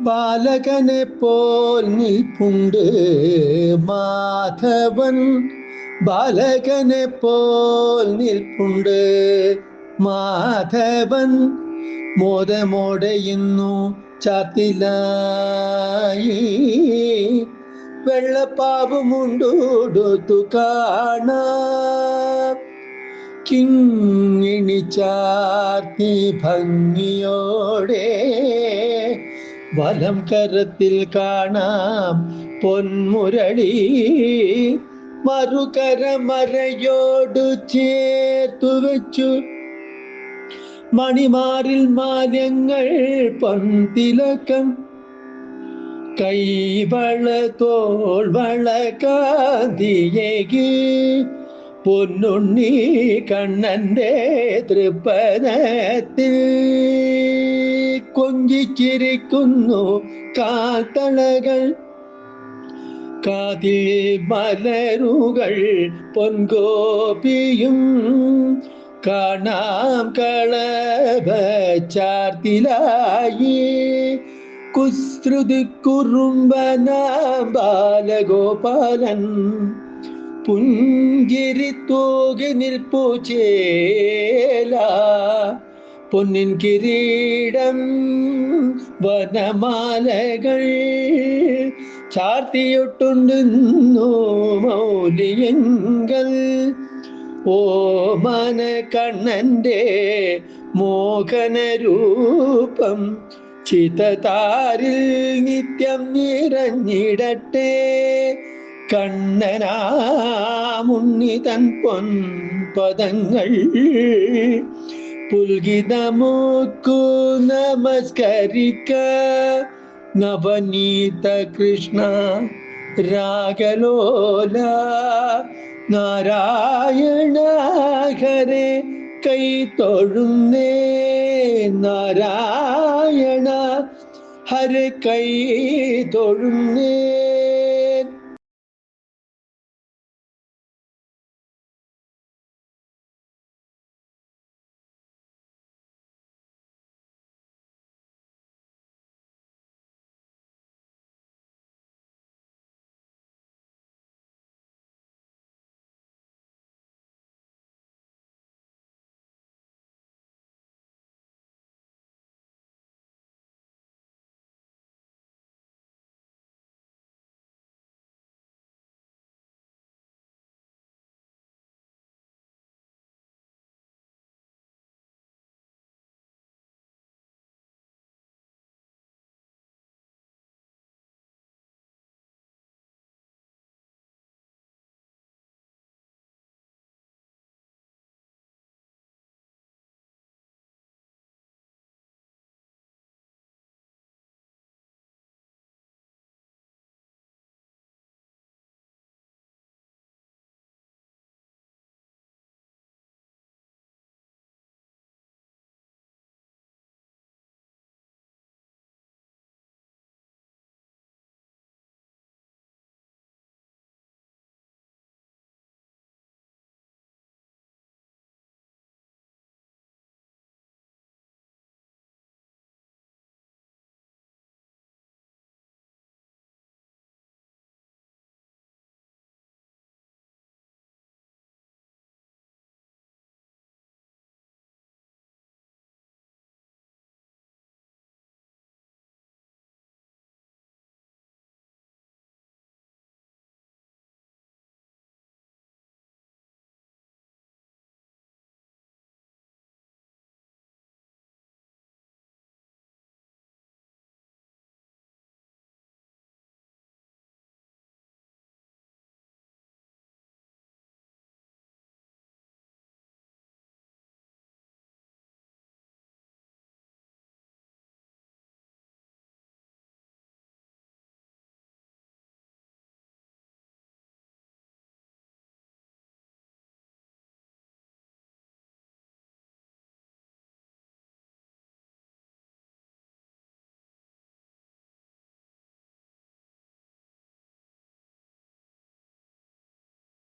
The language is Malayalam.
ബാലകനെ പോൽ നിൽപ്പുണ്ട് മാധവൻ. ബാലകനെ പോൽ നിൽപ്പുണ്ട് മാധവൻ. മോദമോടയുന്നു ചാത്തിലായി വെള്ളപ്പാവുമുണ്ടൂടുത്തു കാണാം. കിങ്ങിണി ചാർത്തി ഭംഗിയോടെ വലം കരത്തിൽ കാണാം പൊന്മുരളി മറുകര മരയോടു ചേർത്തു വെച്ചു മണിമാറിൽ മാലങ്ങൾ പൊന്തിലക്കം കൈവള തോൾവള കാന്തിയേകി പൊന്നുണ്ണി കണ്ണന്റെ തൃപ്പനത്തിൽ. കൊഞ്ചിച്ചിരിക്കുന്നു കാത്തളകൾ കാതിൽ മലരുകൾ പൊൻകോപിയും. കാണാം കളവച്ചാർത്തിലായി ചാർത്തിലായി കുറുമ്പന ബാലഗോപാലൻ. പുഞ്ചിരി തൂകി നിൽപ്പു ചേല പൊന്നിൻ കിരീടം വനമാലകൾ ചാർത്തിയൊട്ടുണ്ടെന്നു മൗലിയങ്കൽ. ഓമന കണ്ണന്റെ മോഹനരൂപം ചിതതാരിൽ നിത്യം നിറഞ്ഞിടട്ടെ. കണ്ണനാമുണ്ണിതൻ പൊൻപദങ്ങൾ പുൽകിതമൂക്കു നമസ്കരിക്ക. നവനീത കൃഷ്ണ രാഗലോല നാരായണ ഹരേ കൈ തൊഴുന്നേ. നാരായണ ഹര കൈ തൊഴുന്നേ.